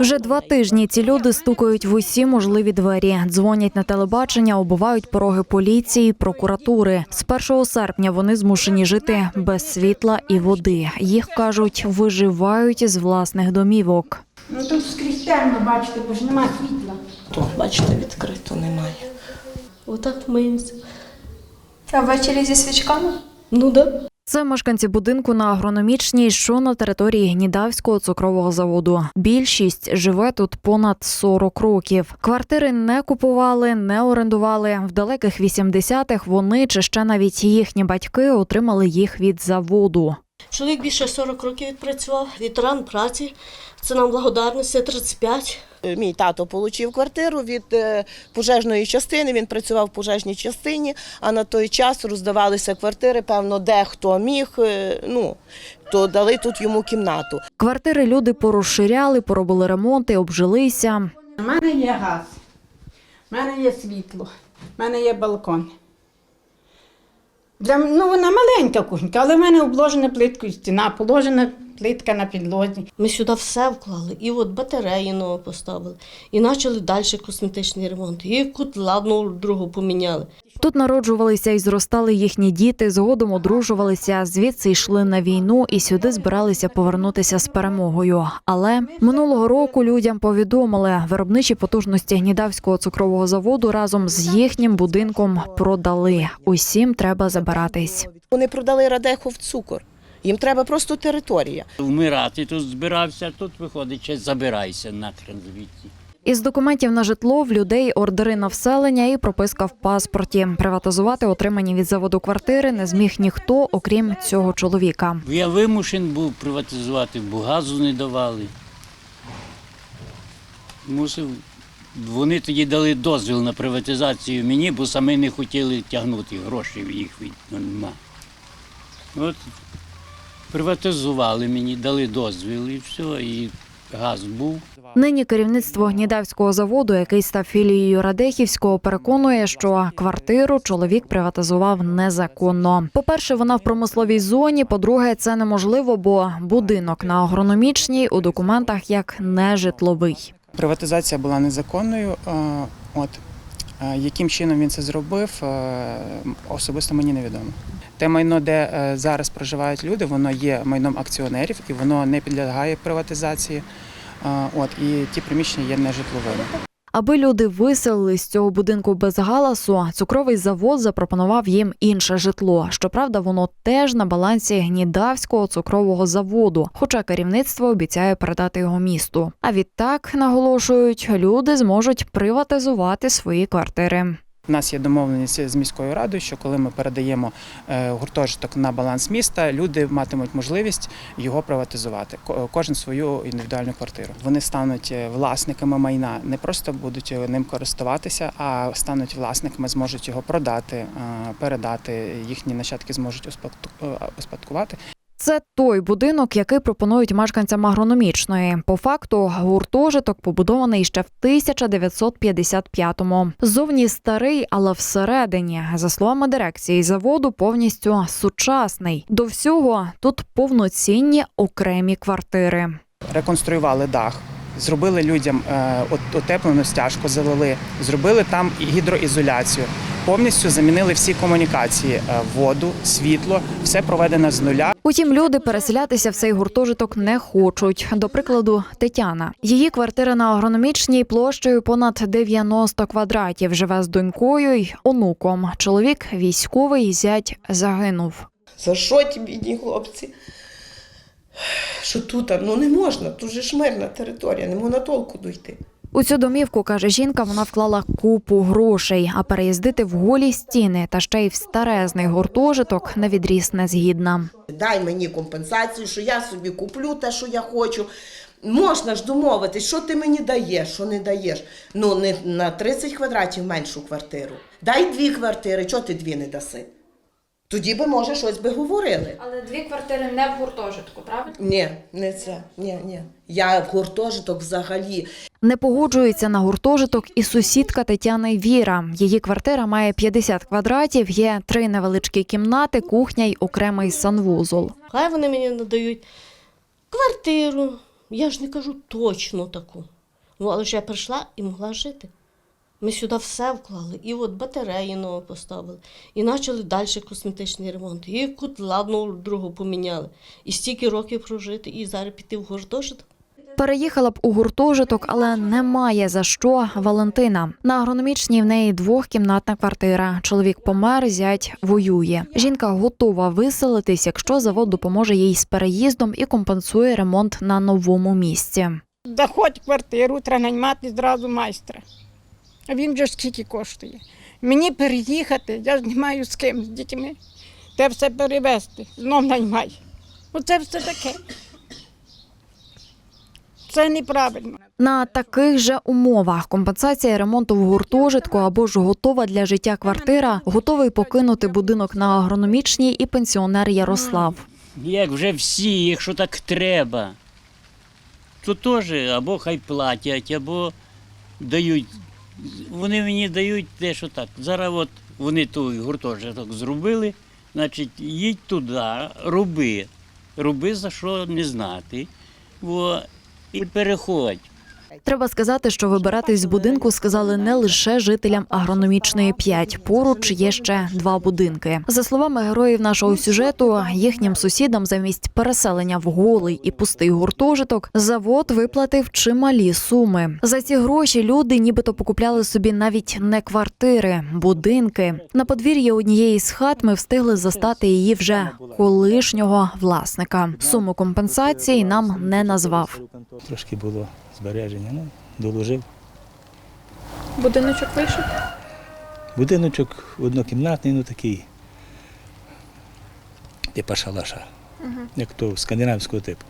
Вже два тижні ці люди стукають в усі можливі двері, дзвонять на телебачення, оббивають пороги поліції, прокуратури. З 1 серпня вони змушені жити без світла і води. Їх кажуть, виживають із власних домівок. Ну тут скрізь темно, бачите, бо ж нема світла. То, бачите, відкрито немає. Отак миємося. А ввечері зі свічками? Ну да. Це мешканці будинку на агрономічній, що на території Гнідавського цукрового заводу. Більшість живе тут понад 40 років. Квартири не купували, не орендували. В далеких 80-х вони чи ще навіть їхні батьки отримали їх від заводу. Чоловік більше 40 років відпрацював, ветеран праці. Це нам благодарності 35. Мій тато отримав квартиру від е, пожежної частини. Він працював в пожежній частині, а на той час роздавалися квартири. Певно, де хто міг. е, Ну то дали тут йому кімнату. Квартири люди порозширяли, поробили ремонти, обжилися. У мене є газ, у мене є світло, у мене є балкон. Для, ну, вона маленька кухонька, але в мене обложена плиткою стіна, положена плитка на підлозі. Ми сюди все вклали. І от батареї нову поставили. І почали далі косметичний ремонт. І кутла одну другу поміняли. Тут народжувалися і зростали їхні діти, згодом одружувалися, звідси йшли на війну і сюди збиралися повернутися з перемогою. Але минулого року людям повідомили, виробничі потужності гнідавського цукрового заводу разом з їхнім будинком продали. Усім треба забиратись. Вони продали Радехов цукор. Їм треба просто територія. Вмирати тут збирався, тут виходить, забирайся нахрен звідти. Із документів на житло в людей ордери на вселення і прописка в паспорті. Приватизувати отримані від заводу квартири не зміг ніхто, окрім цього чоловіка. Я вимушен був приватизувати, бо газу не давали. Мусив. Вони тоді дали дозвіл на приватизацію мені, бо самі не хотіли тягнути гроші їх від ну, нема. От приватизували мені, дали дозвіл і все, і газ був. Нині керівництво гнідавського заводу, який став філією Радехівського, переконує, що квартиру чоловік приватизував незаконно. По-перше, вона в промисловій зоні. По-друге, це неможливо, бо будинок на агрономічній у документах як нежитловий. Приватизація була незаконною. е, От Е, яким чином він це зробив, е, особисто мені невідомо. Те майно, де зараз проживають люди, воно є майном акціонерів і воно не підлягає приватизації. От і ті приміщення є нежитловими. Аби люди виселили з цього будинку без галасу, цукровий завод запропонував їм інше житло. Щоправда, воно теж на балансі гнідавського цукрового заводу, хоча керівництво обіцяє передати його місту. А відтак наголошують, люди зможуть приватизувати свої квартири. У нас є домовленість з міською радою, що коли ми передаємо е, гуртожиток на баланс міста, люди матимуть можливість його приватизувати. Ко- Кожен свою індивідуальну квартиру. Вони стануть е, власниками майна, не просто будуть е, ним користуватися, а стануть власниками, зможуть його продати, передати. Їхні нащадки зможуть успадку- успадкувати. Це той будинок, який пропонують мешканцям агрономічної. По факту гуртожиток побудований ще в 1955-му. Зовні старий, але всередині, за словами дирекції заводу, повністю сучасний. До всього тут повноцінні окремі квартири. реконструювали дах, зробили людям е, от- утеплену стяжку, залили, зробили там гідроізоляцію. Повністю замінили всі комунікації: е, воду, світло, все проведено з нуля. Утім, люди переселятися в цей гуртожиток не хочуть. До прикладу, Тетяна. Її квартира на агрономічній площею понад 90 квадратів. Живе з донькою й онуком. Чоловік військовий зять загинув. За що ті бідні хлопці? Що тут? Ну не можна, тут же ж мирна територія, не можна толку дойти. У цю домівку каже жінка, вона вклала купу грошей, а переїздити в голі стіни та ще й в старезний гуртожиток на відріз не згідна. Дай мені компенсацію, що я собі куплю те, що я хочу. Можна ж домовитись, що ти мені даєш, що не даєш. Ну, не на 30 квадратів меншу квартиру. Дай дві квартири, чого ти дві не даси? Тоді би, може, щось би говорили. Але дві квартири не в гуртожитку, правильно? Ні, не це. Ні, ні. Я в гуртожиток взагалі. Не погоджується на гуртожиток і сусідка Тетяни Віра. Її квартира має 50 квадратів, є три невеличкі кімнати, кухня й окремий санвузол. Хай вони мені надають квартиру, Я ж не кажу точно таку. Ну, але ж я прийшла і могла жити. Ми сюди все вклали. І от батареї нові поставили, і почали далі косметичний ремонт. І котла одну другу поміняли. І стільки років прожити, і зараз піти в гуртожиток. Переїхала б у гуртожиток, але немає за що Валентина. На агрономічній в неї двохкімнатна квартира. Чоловік помер, зять воює. Жінка готова виселитись, якщо завод допоможе їй з переїздом і компенсує ремонт на новому місці. Заходь в квартиру, треба наймати зразу майстра. А він вже ж скільки коштує. Мені переїхати, я ж не маю з ким, з дітьми. Те все перевезти, знов наймай. Оце все таке. Це неправильно. На таких же умовах компенсація ремонту в гуртожитку або ж готова для життя квартира, готовий покинути будинок на агрономічній і пенсіонер Ярослав. Як вже всі, якщо так треба, то теж або хай платять, або дають. Вони мені дають те, що так. Зараз от вони той гуртожиток зробили, значить, їдь туди, роби. Роби за що не знати. бо і переходь. Треба сказати, що вибиратись з будинку сказали не лише жителям агрономічної 5. Поруч є ще два будинки. За словами героїв нашого сюжету, їхнім сусідам замість переселення в голий і пустий гуртожиток завод виплатив чималі суми. За ці гроші люди нібито покупляли собі навіть не квартири, будинки. На подвір'ї однієї з хат ми встигли застати її вже колишнього власника. Суму компенсації нам не назвав. Трошки було збереження, ну, доложив. Будиночок вийшов? Будиночок однокімнатний, ну такий, типа шалаша, як то скандинавського типу.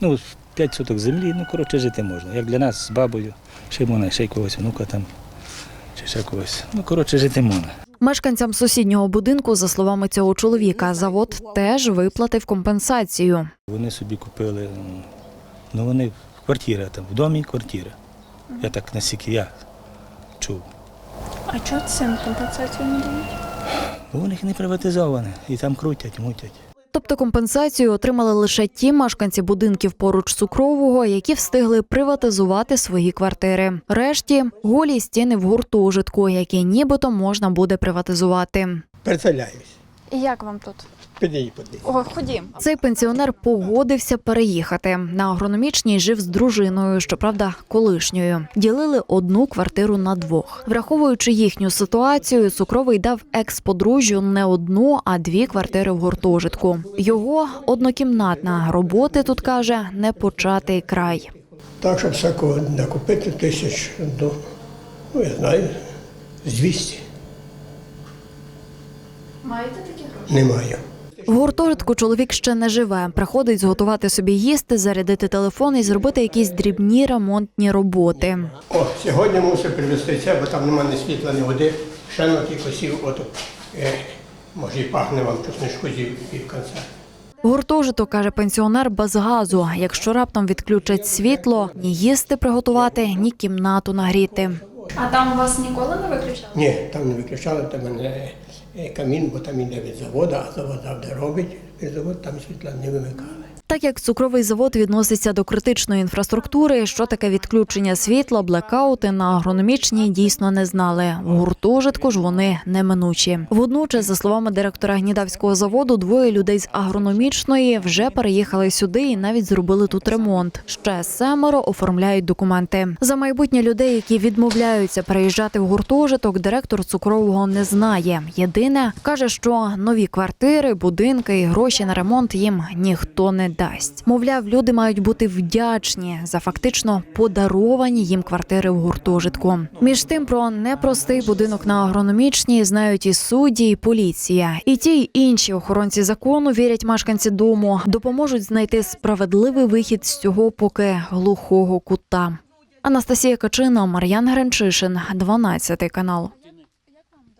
Ну, 5 соток землі, ну, коротше, жити можна. Як для нас з бабою, ще можна, ще й когось внука там, чи ще когось. Ну, коротше, жити можна. Мешканцям сусіднього будинку, за словами цього чоловіка, завод теж виплатив компенсацію. Вони собі купили, ну вони квартира там, в домі квартира. Я так наскільки я чув. А чого цим компенсацію не дають? Бо у них не приватизоване, і там крутять, мутять. Тобто компенсацію отримали лише ті мешканці будинків поруч цукрового, які встигли приватизувати свої квартири. Решті голі стіни в гуртожитку, які нібито можна буде приватизувати. Переселяюсь. І як вам тут? Піди подивись. О, ходім. Цей пенсіонер погодився переїхати. На агрономічній жив з дружиною, щоправда, колишньою. Ділили одну квартиру на двох. Враховуючи їхню ситуацію, цукровий дав екс-подружжю не одну, а дві квартири в гуртожитку. Його однокімнатна роботи тут каже не початий край. Так, щоб всякого накупити тисяч до, ну я знаю, з 200. Маєте такі гроші? Немає. В гуртожитку чоловік ще не живе. Приходить зготувати собі їсти, зарядити телефон і зробити якісь дрібні ремонтні роботи. О, сьогодні мусив привезти це, бо там немає ні світла, ні води. Ще на ті косів, от, е, може і пахне вам чесничку зі пів кінця. Гуртожиток каже пенсіонер без газу. Якщо раптом відключать світло, ні їсти приготувати, ні кімнату нагріти. А там вас ніколи не виключали? Ні, там не виключали, там мене камін, бо там іде від заводу, а завод завжди робить. Від заводу там світла не вимикали. Так як цукровий завод відноситься до критичної інфраструктури, що таке відключення світла, блекаути на агрономічній дійсно не знали. В гуртожитку ж вони неминучі. Водночас, за словами директора гнідавського заводу, двоє людей з агрономічної вже переїхали сюди і навіть зробили тут ремонт. Ще семеро оформляють документи. За майбутнє людей, які відмовляються переїжджати в гуртожиток, директор цукрового не знає. Єдине каже, що нові квартири, будинки і гроші на ремонт їм ніхто не дасть. Мовляв, люди мають бути вдячні за фактично подаровані їм квартири в гуртожитку. Між тим про непростий будинок на агрономічній знають і судді, і поліція. І ті, й інші охоронці закону вірять мешканці дому, допоможуть знайти справедливий вихід з цього поки глухого кута. Анастасія Качина, Мар'ян Гренчишин, 12 канал.